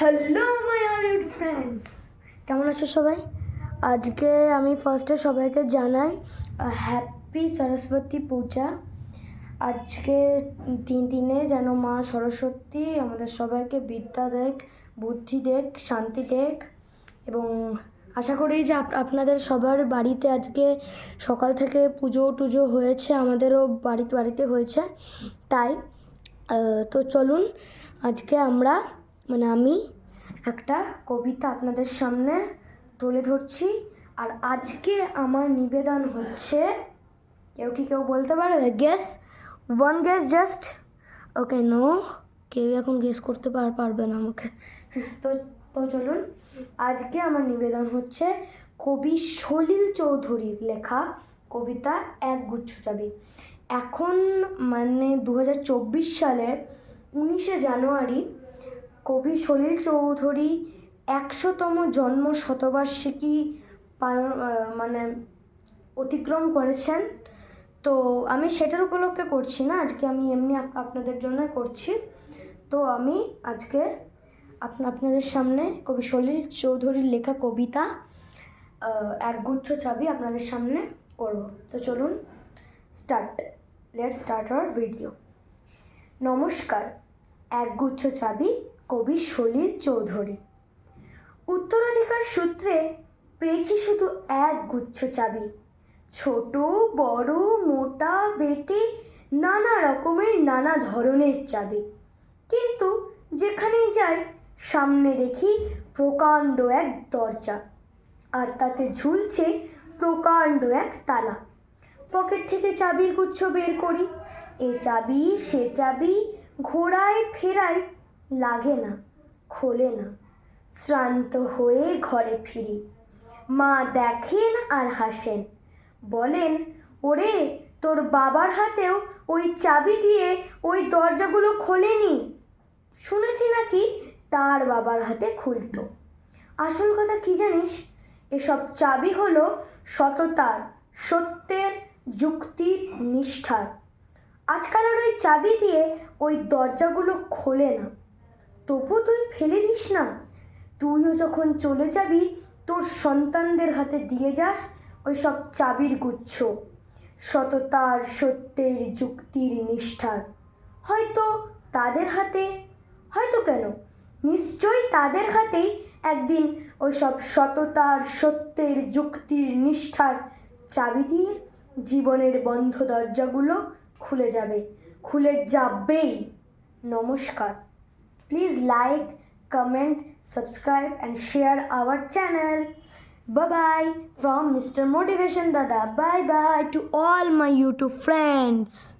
Hello my all friends কেমন আছো সবাই? আজকে আমি ফার্স্টে সবাইকে জানাই হ্যাপি সরস্বতী পূজা। আজকে তিন দিনে যেন মা সরস্বতী আমাদের সবাইকে বিদ্যা দেখ, বুদ্ধি দেখ, শান্তি দেখ। এবং আশা করি যে আপনাদের সবার বাড়িতে আজকে সকাল থেকে পুজো টুজো হয়েছে, আমাদেরও বাড়িতে বাড়িতে হয়েছে। তাই তো চলুন, আজকে আমরা মানে আমি একটা কবিতা আপনাদের সামনে তুলে ধরছি। আর আজকে আমার নিবেদন হচ্ছে, কেউ কি কেউ বলতে পারবে? Guess one guess just okay no কেউ এখন গেস করতে পার, পারবে না আমাকে। তো তো চলুন, আজকে আমার নিবেদন হচ্ছে কবি সলিল চৌধুরীর লেখা কবিতা এক গুচ্ছ চাবি এখন মানে দু হাজার চব্বিশ সালের উনিশে জানুয়ারি কবি সলিল চৌধুরী একশোতম জন্ম শতবার্ষিকী পালন মানে অতিক্রম করেছেন। তো আমি সেটার উপলক্ষে করছি না, আজকে আমি এমনি আপনাদের জন্য করছি। তো আমি আজকে আপনা, আপনাদের সামনে কবি সলিল চৌধুরীর লেখা কবিতা একগুচ্ছ চাবি আপনাদের সামনে করব। তো চলুন, start let start our video. নমস্কার একগুচ্ছ চাবি কবি সলিল চৌধুরী। উত্তরাধিকার সূত্রে পেয়েছি শুধু এক গুচ্ছ চাবি। ছোট, বড়, মোটা, বেটে নানা রকমের নানা ধরনের চাবি। কিন্তু যেখানেই যাই, সামনে দেখি প্রকাণ্ড এক দরজা আর তাতে ঝুলছে প্রকাণ্ড এক তালা। পকেট থেকে চাবির গুচ্ছ বের করি। এ চাবি, সে চাবি, ঘোড়ায়, ফেরায় লাগে না, খোলে না। শ্রান্ত হয়ে ঘরে ফিরি। মা দেখেন আর হাসেন। বলেন, ওরে, তোর বাবার হাতেও ওই চাবি দিয়ে ওই দরজাগুলো খোলেনি? শুনেছি নাকি তার বাবার হাতে খুলতো। আসল কথা কি জানিস? এসব চাবি হলো সততার, সত্যের যুক্তির নিষ্ঠার। আজকালের ওই চাবি দিয়ে ওই দরজাগুলো খোলে না। তবু তুই ফেলে দিস না। তুইও যখন চলে যাবি, তোর সন্তানদের হাতে দিয়ে যাস ওই সব চাবির গুচ্ছ। সততার সত্যের যুক্তির নিষ্ঠার হয়তো তাদের হাতে, হয়তো কেন? নিশ্চয়ই তাদের হাতেই একদিন ওই সব সততার সত্যের যুক্তির নিষ্ঠার চাবি দিয়ে জীবনের বন্ধ দরজাগুলো খুলে যাবে। খুলে যাবেই। নমস্কার। Please like comment subscribe and share our channel. Bye bye from mr motivation dada. Bye bye to all my youtube friends